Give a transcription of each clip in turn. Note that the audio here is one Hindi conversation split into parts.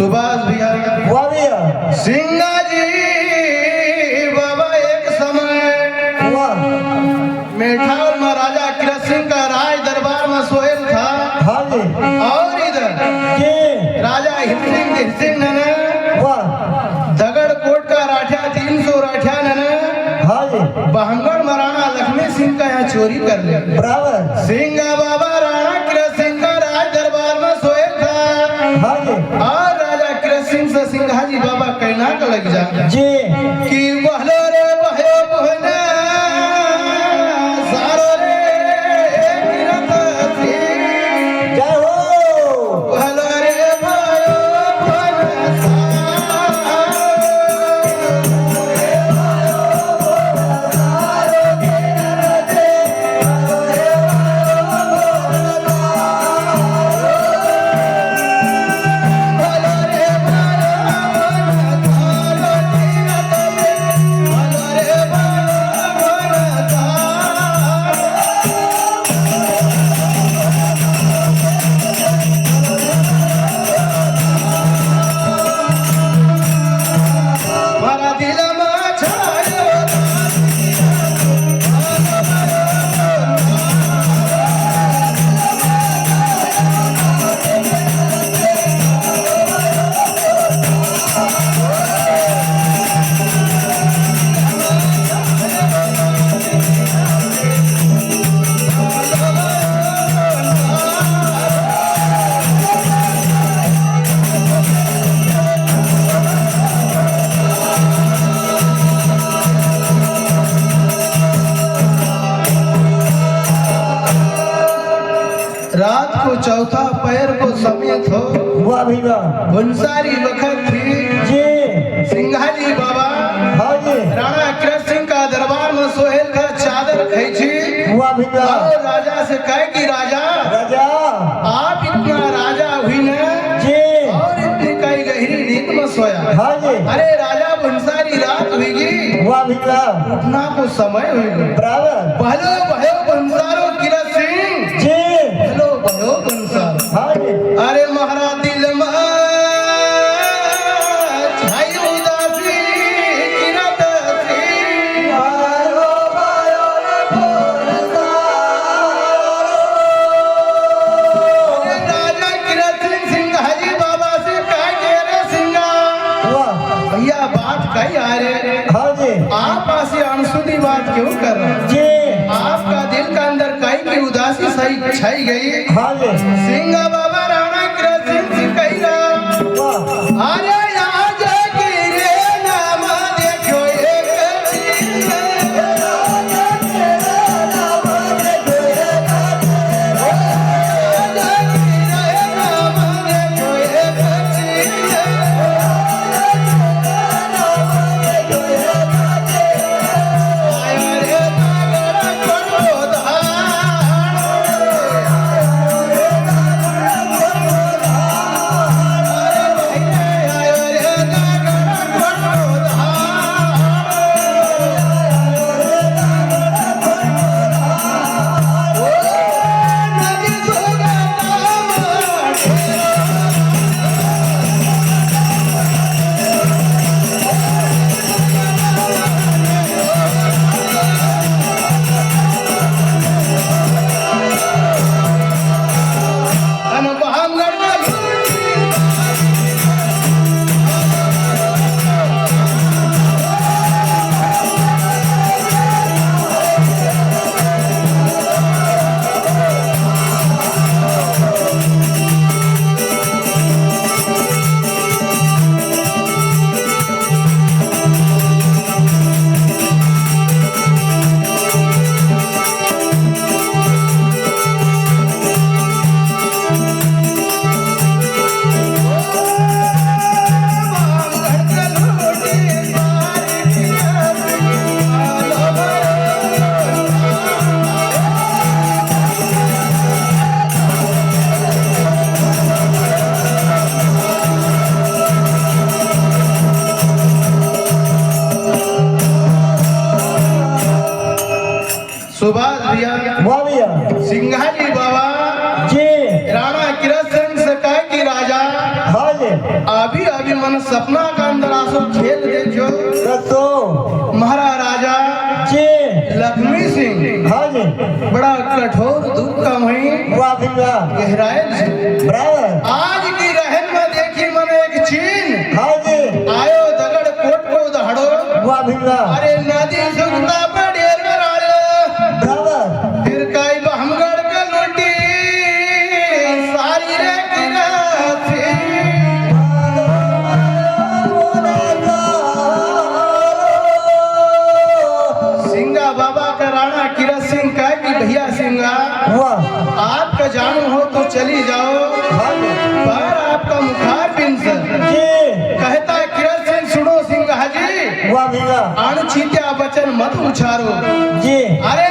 सुभाष भैया वाह भैया सिंगाजी बाबा एक समय। वाह मेठाल महाराजा किरत सिंह का राज दरबार में सोयल था। हाँ जी। और इधर के? राजा हिरसिंह हिरसिंह ने दगड़ कोट का राठिया तीन सौ राठिया ने हाँ जी। बहंगड़ महाराणा लक्ष्मी सिंह का यहाँ चोरी कर लिया। बाबा कहना का लग जा जी कि बहलो सोहेल का चादर खैची भैया और राजा से कहे कि राजा राजा। आप इतना राजा हुई न जी। और इतनी कई गहरी नींद में सोया। हाँ जी। अरे राजा भंसारी रात हुई हुआ भैया उठना को समय हुई बराबर। पहलो भयो बंसारो बात कही आ रहे हाँ। जी। आप ऐसी अनसुनी बात क्यों कर रहे हैं? जी। आपका दिल का अंदर कई की उदासी सही छाई गई। हाँ जी। सिंह बाबा सिंघाजी बाबा। जी। राणा कि राजा। हाँ जी अभी अभी मन सपना का अंदर आसो खेल देखो दसो महाराजा जी। लक्ष्मी सिंह। हाँ जी बड़ा कठोर दुख का वही वाह भैया गहराइल बराबर। आज की रहन में देखी मन एक चीन। हाँ जी आयो दगड़ कोट को दहड़ो वाह अरे नदी सुखता सिंगा बाबा का राणा किरत सिंह का की भैया सिंह आपका जानू हो तो चली जाओ। पर आपका मुखार बिन सर कहता है किरत सिंह सुनो सिंह भैया। अणचित्या वचन मत उछारो। जी। अरे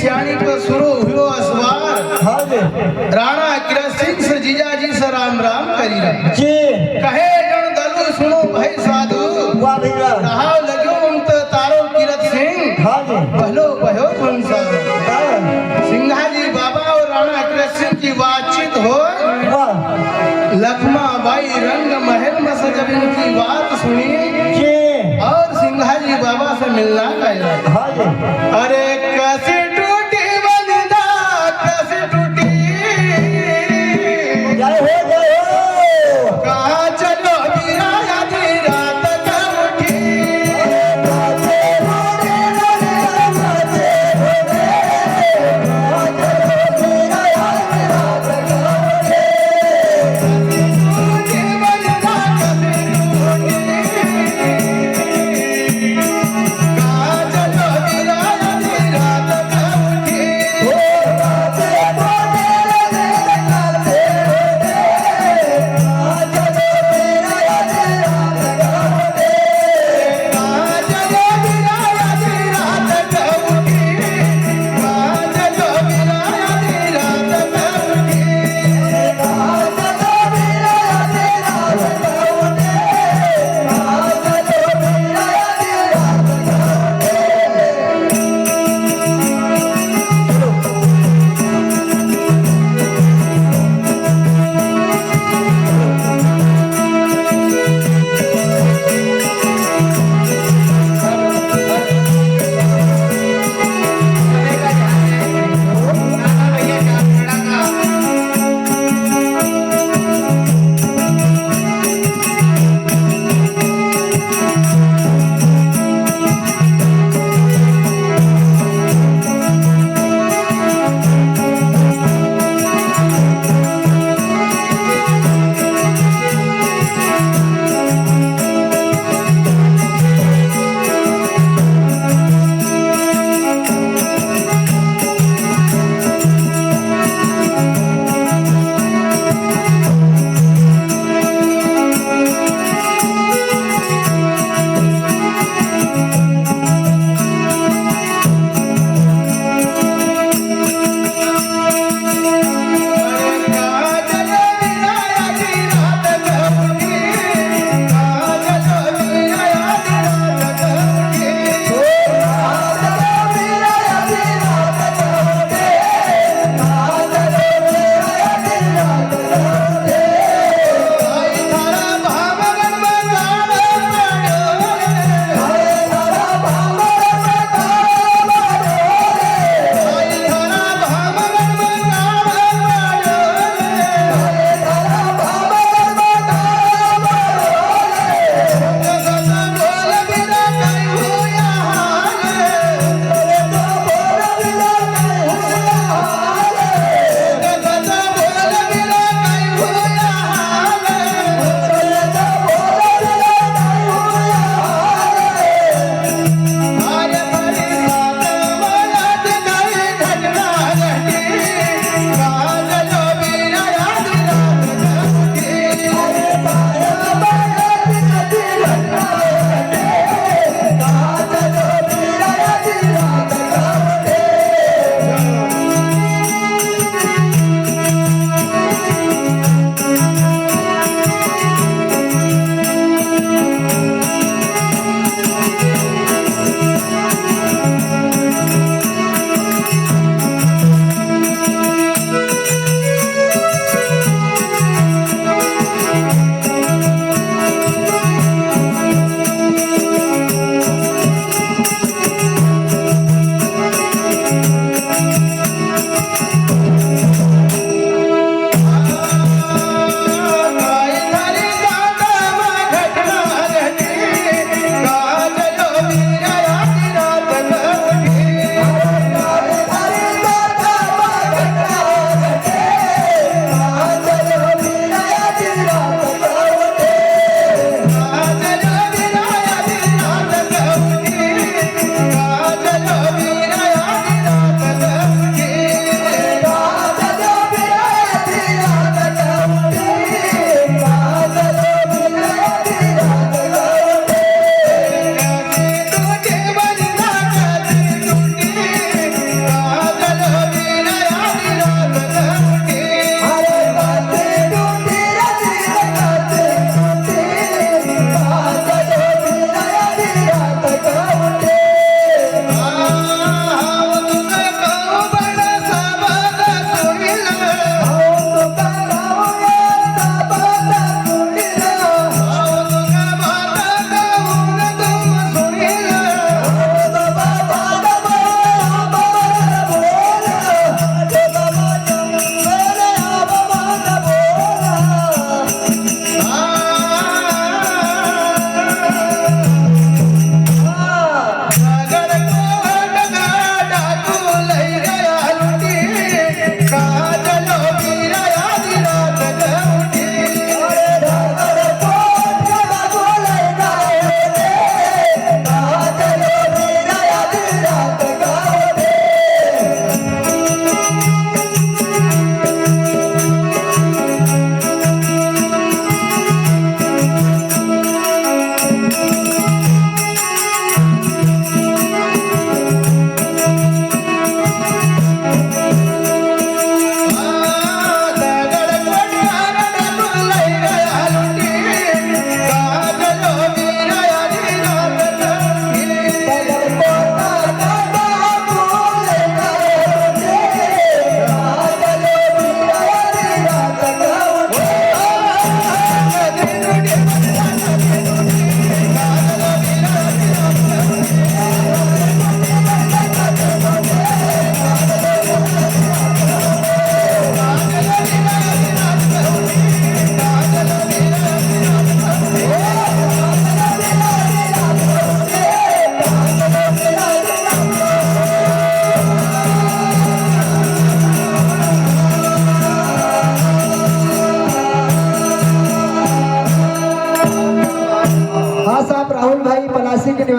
सियाणी पर शुरू हुओ असवार हाँ जी। राणा किरत सिंह से जीजाजी से राम राम करी रहे। जी। कहे जन दलु सुनो भाई साधु। वाह भैया। कहा लग्यो अंत तारो किरत सिंह। हाँ जी। पहलो भयो कौन सा? हाँ सिंघा जी बाबा और राणा किरत सिंह की बातचीत हो। लखमा बाई रंग महल में से जब इनकी बात सुनी जी। और सिंघा जी बाबा से मिलना गया हाँ जी। अरे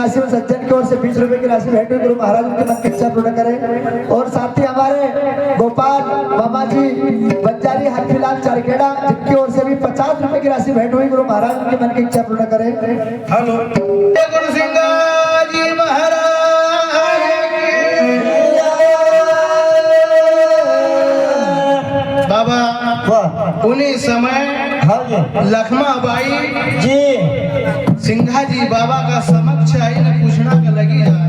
निवासी और सज्जन की ओर से बीस रुपए की राशि भेंट हुई। गुरु महाराज उनके मन की इच्छा पूर्ण करें। और साथ ही हमारे गोपाल मामा जी बंजारी हरफिलाल चारखेड़ा जिनकी ओर से भी पचास रुपए की राशि भेंट हुई। गुरु महाराज उनके मन की इच्छा पूर्ण करें। हेलो। गुरु सिंह जी महाराज। बाबा उन्हीं समय हाँ लखमा बाई सिंघा जी बाबा का समक्ष आई न पूछना का लगी है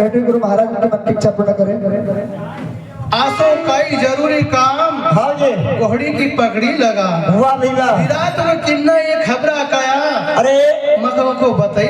की हुई गुरु महाराज उनके मन की इच्छा पूर्ण करें। आसो कई ज़रूरी काम। भागे कोहड़ी की पगड़ी लगा। हुआ भैया। विराट में किन्ना ये खबरा काया अरे। मको को बताई